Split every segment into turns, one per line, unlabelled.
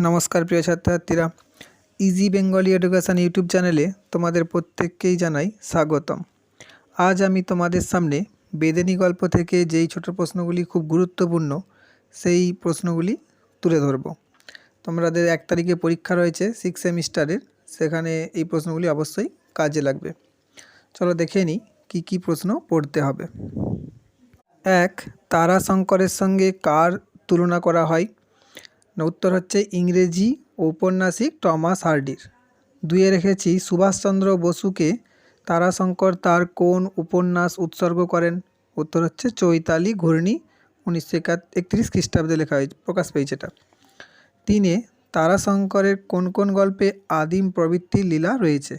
নমস্কার প্রিয় ছাত্রছাত্রীরা। ইজি বেঙ্গলি এডুকেশান ইউটিউব চ্যানেলে তোমাদের প্রত্যেককেই জানাই স্বাগতম। আজ আমি তোমাদের সামনে বেদেনি গল্প থেকে যেই ছোট প্রশ্নগুলি খুব গুরুত্বপূর্ণ, সেই প্রশ্নগুলি তুলে ধরব। তোমাদের এক তারিখে পরীক্ষা রয়েছে সিক্স সেমিস্টারের সেখানে এই প্রশ্নগুলি অবশ্যই কাজে লাগবে। চলো দেখে নিই কী কী প্রশ্ন পড়তে হবে। এক, তারাশঙ্করের সঙ্গে কার তুলনা করা হয়? উত্তর হচ্ছে ইংরেজি ঔপন্যাসিক টমাস হার্ডির। দুইয়ে রেখেছি, সুভাষচন্দ্র বসুকে তারাশঙ্কর তার কোন উপন্যাস উৎসর্গ করেন? উত্তর হচ্ছে চৈতালি ঘূর্ণি, উনিশশো একাত একত্রিশ খ্রিস্টাব্দে লেখা হয়েছে, প্রকাশ পেয়েছে এটা। তিনে, তারাশঙ্করের কোন কোন গল্পে আদিম প্রবৃত্তির লীলা রয়েছে?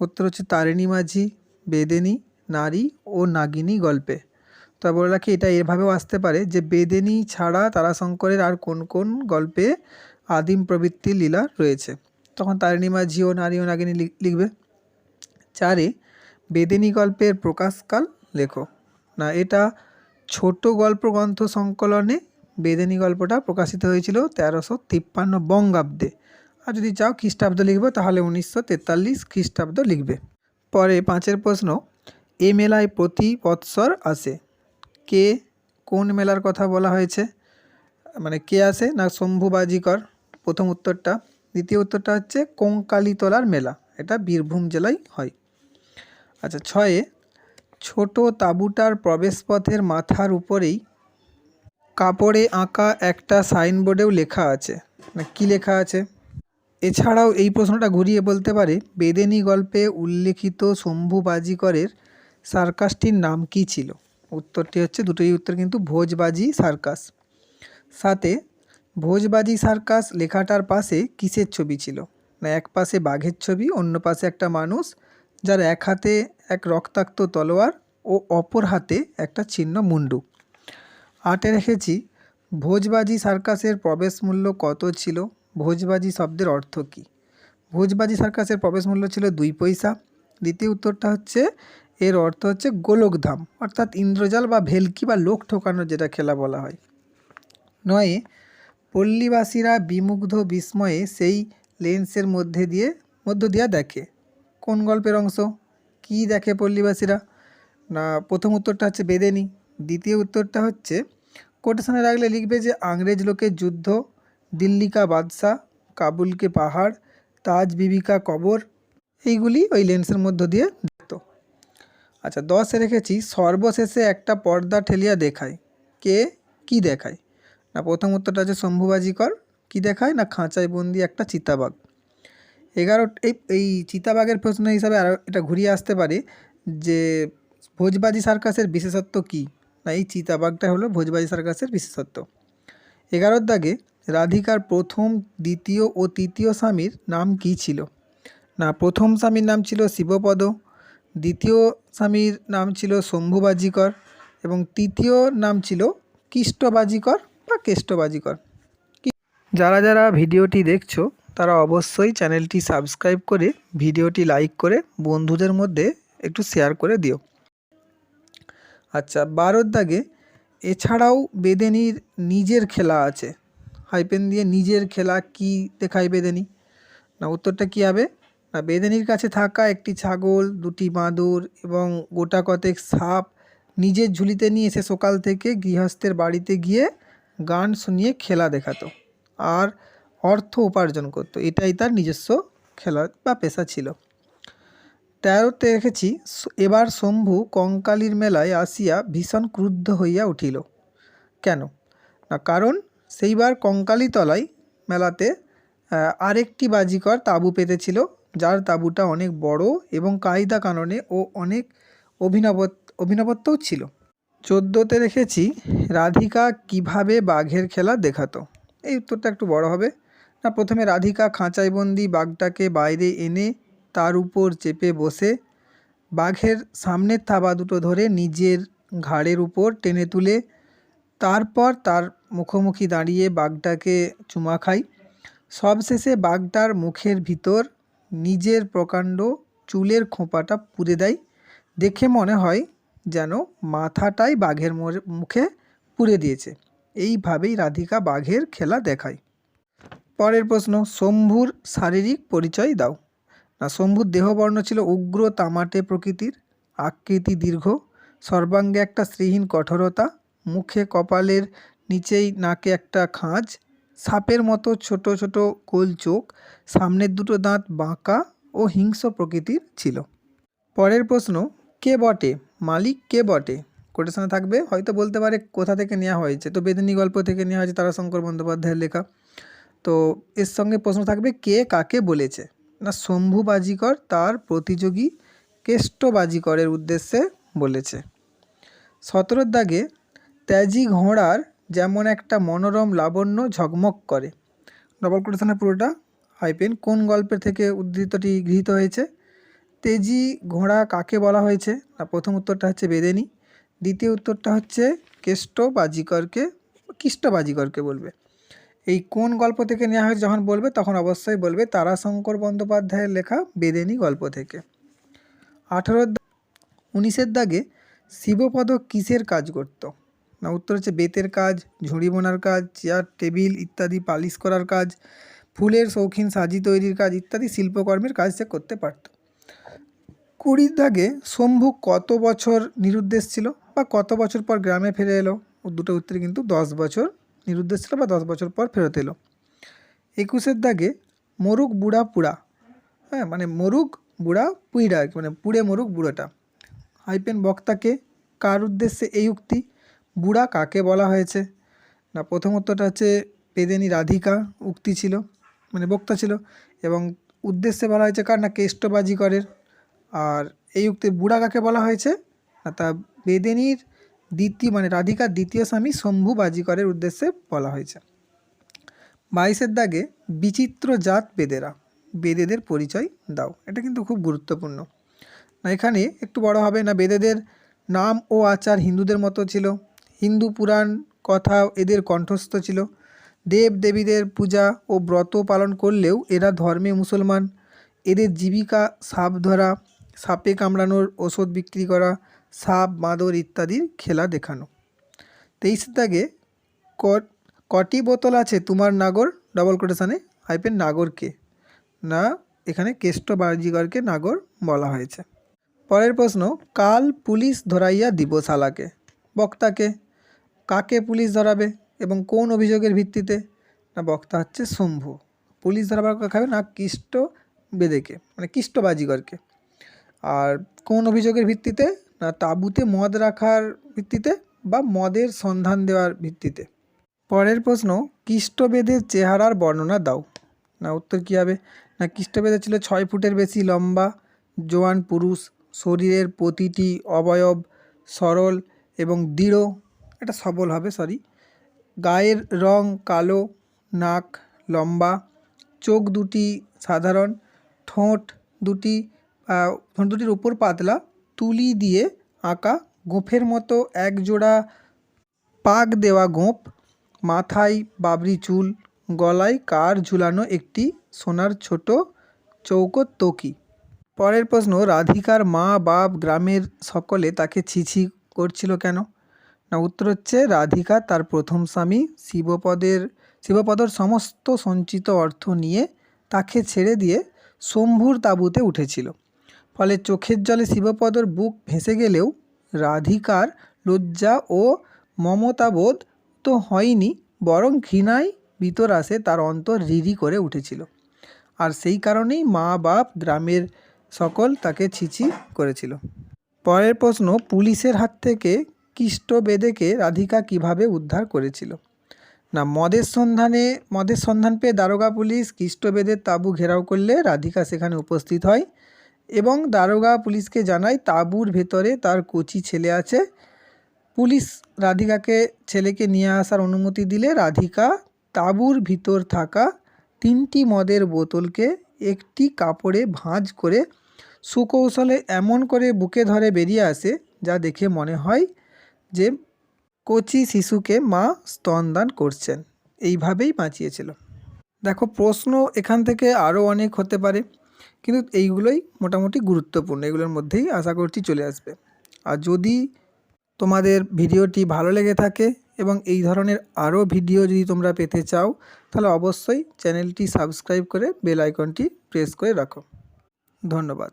উত্তর হচ্ছে তারিণী মাঝি, বেদেনী, নারী ও নাগিনী গল্পে। তা বলে রাখি, এটা এভাবেও আসতে পারে যে বেদেনী ছাড়া তারাশঙ্করের আর কোন কোন গল্পে আদিম প্রবৃত্তির লীলা রয়েছে। তখন তারিণীমা মাঝি ও নারী ও নাগিনী লিখবে, চারে বেদেনী গল্পের প্রকাশকাল লেখো। না, এটা ছোট গল্প গ্রন্থ সংকলনে বেদেনী গল্পটা প্রকাশিত হয়েছিল তেরোশো তিপ্পান্ন বঙ্গাব্দে। আর যদি চাও খ্রিস্টাব্দ লিখবে, তাহলে উনিশশো তেতাল্লিশ খ্রিস্টাব্দ লিখবে। পরে পাঁচের প্রশ্ন, এ মেলায় প্রতি বৎসর আসে? কে কোন মেলার কথা বলা হয়েছে? মানে কে আসে না শম্ভু বাজিকর? প্রথম উত্তরটা। দ্বিতীয় উত্তরটা হচ্ছে কঙ্কালীতলার মেলা। এটা বীরভূম জেলায় হয়। আচ্ছা ছয়ে ছোট তাঁবুটার প্রবেশপথের মাথার উপরেই কাপড়ে আঁকা একটা সাইনবোর্ডেও লেখা আছে। না কী লেখা আছে? এছাড়াও এই প্রশ্নটা ঘুরিয়ে বলতে পারে, বেদেনী গল্পে উল্লেখিত শম্ভু বাজিকরের সার্কাসটির নাম কী ছিল? উত্তরটি হচ্ছে দুটোই উত্তর কিন্তু ভোজবাজি সার্কাস। সাথে ভোজবাজি সার্কাস লেখাটার পাশে কিসের ছবি ছিল? না, এক পাশে বাঘের ছবি, অন্য পাশে একটা মানুষ যার এক হাতে এক রক্তাক্ত তলোয়ার ও অপর হাতে একটা ছিন্ন মুন্ডু। আটে রেখেছি, ভোজবাজি সার্কাসের প্রবেশ মূল্য কত ছিল? ভোজবাজি শব্দের অর্থ কী? ভোজবাজি সার্কাসের প্রবেশ মূল্য ছিল দুই পয়সা। দ্বিতীয় উত্তরটা হচ্ছে এর অর্থ হচ্ছে গোলকধাম, অর্থাৎ ইন্দ্রজাল বা ভেলকি বা লোক ঠোকানোর যেটা খেলা বলা হয়। নয়ে, পল্লীবাসীরা বিমুগ্ধ বিস্ময়ে সেই লেন্সের মধ্যে দিয়ে, মধ্য দিয়া দেখে। কোন গল্পের অংশ? কী দেখে পল্লীবাসীরা? না, প্রথম উত্তরটা হচ্ছে বেদেনি। দ্বিতীয় উত্তরটা হচ্ছে কোটেশনে রাখলে লিখবে যে আংরেজ লোকের যুদ্ধ, দিল্লি কা বাদশাহ কাবুলকে পাহাড়, তাজ বিবিকা কবর, এইগুলি ওই লেন্সের মধ্য দিয়ে আচ্ছা দশে রেখেছি, সর্বশেষে একটা পর্দা ঠেলিয়া দেখায়। কে? কি দেখায়? না, প্রথম উত্তরটা হচ্ছে শম্ভুবাজিকর। কি দেখায়? না খাঁচায় বন্দি একটা চিতাবাঘ। এগারো, এই এই চিতাবাঘের প্রশ্ন হিসাবে আরও এটা ঘুরিয়ে আসতে পারে যে ভোজবাজি সার্কাসের বিশেষত্ব কী? না, এই চিতাবাঘটা হলো ভোজবাজি সার্কাসের বিশেষত্ব। এগারোর দাগে, রাধিকার প্রথম, দ্বিতীয় ও তৃতীয় স্বামীর নাম কী ছিল? না, প্রথম স্বামীর নাম ছিল শিবপদ দ্বিতীয় স্বামীর নাম ছিল শম্ভুবাজিকর এবং তৃতীয় নাম ছিল কৃষ্টবাজিকর বা কেষ্টবাজিকর কি- যারা যারা ভিডিওটি দেখছ, তারা অবশ্যই চ্যানেলটি সাবস্ক্রাইব করে ভিডিওটি লাইক করে বন্ধুদের মধ্যে একটু শেয়ার করে দিও। আচ্ছা বারোর দাগে এছাড়াও বেদেনির নিজের খেলা আছে। হাইপেন দিয়ে নিজের খেলা কি দেখায় বেদেনি? না, উত্তরটা কী হবে? বেদেনির কাছে থাকা একটি ছাগল, দুটি বাঁদর এবং গোটা কতেক সাপ নিজের ঝুলিতে নিয়ে এসে সকাল থেকে গৃহস্থের বাড়িতে গিয়ে গান শুনিয়ে খেলা দেখাতো আর অর্থ উপার্জন করতো। এটাই তার নিজস্ব খেলা বা পেশা ছিল। তেরোতে রেখেছি এবার শম্ভু কঙ্কালীর মেলায় আসিয়া ভীষণ ক্রুদ্ধ হইয়া উঠিল। কেন? না, কারণ সেইবার কঙ্কালীতলায় মেলাতে আরেকটি বাজিকর তাঁবু পেতেছিল যার তাঁবুটা অনেক বড় এবং কায়দা কাননে ও অনেক অভিনবত অভিনবত্বও ছিল। চোদ্দোতে রেখেছি রাধিকা কীভাবে বাঘের খেলা দেখাতো। এই উত্তরটা একটু বড় হবে। না, প্রথমে রাধিকা খাঁচায় বন্দি বাঘটাকে বাইরে এনে তার উপর চেপে বসে বাঘের সামনের থাবা দুটো ধরে নিজের ঘাড়ের উপর টেনে তুলে তারপর তার মুখোমুখি দাঁড়িয়ে বাঘটাকে চুমা খাই সবশেষে বাঘটার মুখের ভিতর নিজের প্রকাণ্ড চুলের খোঁপাটা পুরে দেয়। দেখে মনে হয় যেন মাথাটাই বাঘের মুখে পুরে দিয়েছে। এইভাবেই রাধিকা বাঘের খেলা দেখায়। পরের প্রশ্ন, শম্ভুর শারীরিক পরিচয় দাও। না, শম্ভুর দেহবর্ণ ছিল উগ্র তামাটে প্রকৃতির, আকৃতি দীর্ঘ, সর্বাঙ্গে একটা শ্রীহীন কঠোরতা, মুখে কপালের নিচেই নাকে একটা খাঁজ সাপের মতো ছোট ছোট গোল চোখ, সামনের দুটো দাঁত বাঁকা ও হিংস্র প্রকৃতির ছিল। পরের প্রশ্ন, কে বটে? মালিক কে বটে? কোটেশনে থাকবে, হয়তো বলতে পারে কোথা থেকে নেওয়া হয়েছে। তো বেদিনী গল্প থেকে নেওয়া হয়েছে তারাশঙ্কর বন্দ্যোপাধ্যায়ের লেখা। তো এর সঙ্গে প্রশ্ন থাকবে, কে কাকে বলেছে? না, শম্ভু বাজিকর তার প্রতিযোগী কেষ্ট বাজিকরের উদ্দেশ্যে বলেছে। সতেরোর দাগে ত্যাজি ঘোড়ার যেমন একটা মনোরম লাবণ্য ঝকমক করে। ডবল কোটেশনের পুরোটা হাইপেন কোন গল্পের থেকে উদ্ধৃতটি গৃহীত হয়েছে? তেজি ঘোড়া কাকে বলা হয়েছে? না, প্রথম উত্তরটা হচ্ছে বেদেনি। দ্বিতীয় উত্তরটা হচ্ছে কেষ্ট বাজিকরকে কিষ্ট বাজিকরকে বলবে। এই কোন গল্প থেকে নেওয়া হয়েছে যখন বলবে, তখন অবশ্যই বলবে তারাশঙ্কর বন্দ্যোপাধ্যায়ের লেখা বেদেনি গল্প থেকে। আঠেরোর উনিশের দাগে শিবপদ কিসের কাজ করত? না, উত্তর হচ্ছে বেতের কাজ, ঝুড়ি বোনার কাজ, চেয়ার, টেবিল ইত্যাদি পালিশ করার কাজ, ফুলের শৌখিন সাজি তৈরির কাজ ইত্যাদি শিল্পকর্মের কাজ সে করতে পারত। কুড়ির দাগে শম্ভু কত বছর নিরুদ্দেশ ছিল বা কত বছর পর গ্রামে ফিরে এলো? দুটো উত্তরে কিন্তু দশ বছর নিরুদ্দেশ ছিল বা দশ বছর পর ফেরত এলো। একুশের দাগে মরুক বুড়া পুড়া হ্যাঁ মানে মরুক বুড়া পুইড়া মানে পুড়ে মরুক বুড়োটা। হাইপেন বক্তাকে কার উদ্দেশ্যে এই উক্তি? বুড়া কাকে বলা হয়েছে? না, প্রথম উত্তরটা হচ্ছে পেদেনী রাধিকা উক্তি ছিল মানে বক্তা ছিল, এবং উদ্দেশ্যে বলা হয়েছে কার? না, কেষ্টবাজিকরের। আর এই উক্তি বুড়া কাকে বলা হয়েছে? না, তা বেদেনীর দ্বিতীয় মানে রাধিকার দ্বিতীয় স্বামী শম্ভু বাজিকরের উদ্দেশ্যে বলা হয়েছে। বাইশের দাগে বিচিত্র জাত বেদেরা, বেদেদের পরিচয় দাও। এটা কিন্তু খুব গুরুত্বপূর্ণ। না, এখানে একটু বড় হবে। না, বেদেদের নাম ও আচার হিন্দুদের মতো ছিল হিন্দু পুরাণ কথা এদের কণ্ঠস্থ ছিল। দেব দেবীদের পূজা ও ব্রত পালন করলেও এরা ধর্মে মুসলমান। এদের জীবিকা, সাপ ধরা, সাপে কামড়ানোর ওষুধ বিক্রি করা, সাপ, বাঁদর ইত্যাদির খেলা দেখানো। তেইশ দাগে কটি বোতল আছে তোমার নাগর? ডবল কোটেশানে হাইপেন নাগরকে না, এখানে কেষ্ট বাজিগরকে নাগর বলা হয়েছে। পরের প্রশ্ন, কাল পুলিশ ধরাইয়া দিব শালাকে বক্তাকে? কাকে পুলিশ ধরাবে এবং কোন অভিযোগের ভিত্তিতে? না, বক্তা হচ্ছে শম্ভু। পুলিশ ধরাবার খাবে? না, কিষ্ট বেদেকে মানে কিষ্ট বাজিগরকে আর কোন অভিযোগের ভিত্তিতে? না, তাঁবুতে মদ রাখার ভিত্তিতে বা মদের সন্ধান দেওয়ার ভিত্তিতে। পরের প্রশ্ন, কৃষ্টবেদের চেহারার বর্ণনা দাও। না, উত্তর কী হবে? না কৃষ্টবেদের ছিল ছয় ফুটের বেশি লম্বা, জোয়ান পুরুষ, শরীরের প্রতিটি অবয়ব সরল এবং দৃঢ়। এটা সবল হবে সরি গায়ের রং কালো, নাক লম্বা, চোখ দুটি সাধারণ, ঠোঁট দুটি ঠোঁট দুটির উপর পাতলা, তুলি দিয়ে আঁকা, গোঁফের মতো এক জোড়া পাক দেওয়া গোঁফ, মাথায় বাবরি চুল, গলায় কার ঝুলানো একটি সোনার ছোট চৌকো তকি পরের প্রশ্ন, রাধিকার মা বাপ গ্রামের সকলে তাকে ছিছি করছিল কেন? না, উত্তর হচ্ছে রাধিকা তার প্রথম স্বামী শিবপদের, শিবপদর সমস্ত সঞ্চিত অর্থ নিয়ে তাকে ছেড়ে দিয়ে শম্ভুর তাঁবুতে উঠেছিল। ফলে চোখের জলে শিবপদর বুক ভেসে গেলেও রাধিকার লজ্জা ও মমতাবোধ তো হয়নি, বরং ঘৃণায় ভিতর আসে তার অন্তর রিরি করে উঠেছিল। আর সেই কারণেই মা বাপ গ্রামের সকল তাকে ছিছি করেছিল। পরের প্রশ্ন, পুলিশের হাত থেকে কিষ্ট বেদেকে রাধিকা কীভাবে উদ্ধার করেছিল? না, মদের সন্ধানে, মদের সন্ধান পেয়ে দারোগা পুলিশ কৃষ্টবেদের তাঁবু ঘেরাও করলে রাধিকা সেখানে উপস্থিত হয় এবং দারোগা পুলিশকে জানায় তাঁবুর ভেতরে তার কচি ছেলে আছে। পুলিশ রাধিকাকে, ছেলেকে নিয়ে আসার অনুমতি দিলে রাধিকা তাঁবুর ভিতর থাকা তিনটি মদের বোতলকে একটি কাপড়ে ভাঁজ করে সুকৌশলে এমন করে বুকে ধরে বেরিয়ে আসে যা দেখে মনে হয় যে কচি শিশুকে মা স্তনদান করছেন। এইভাবেই বাঁচিয়েছিল। দেখো, প্রশ্ন এখান থেকে আরও অনেক হতে পারে, কিন্তু এইগুলোই মোটামুটি গুরুত্বপূর্ণ, এগুলোর মধ্যেই আশা করছি চলে আসবে। আর যদি তোমাদের ভিডিওটি ভালো লেগে থাকে এবং এই ধরনের আরও ভিডিও যদি তোমরা পেতে চাও, তাহলে অবশ্যই চ্যানেলটি সাবস্ক্রাইব করে বেল আইকনটি প্রেস করে রাখো। ধন্যবাদ।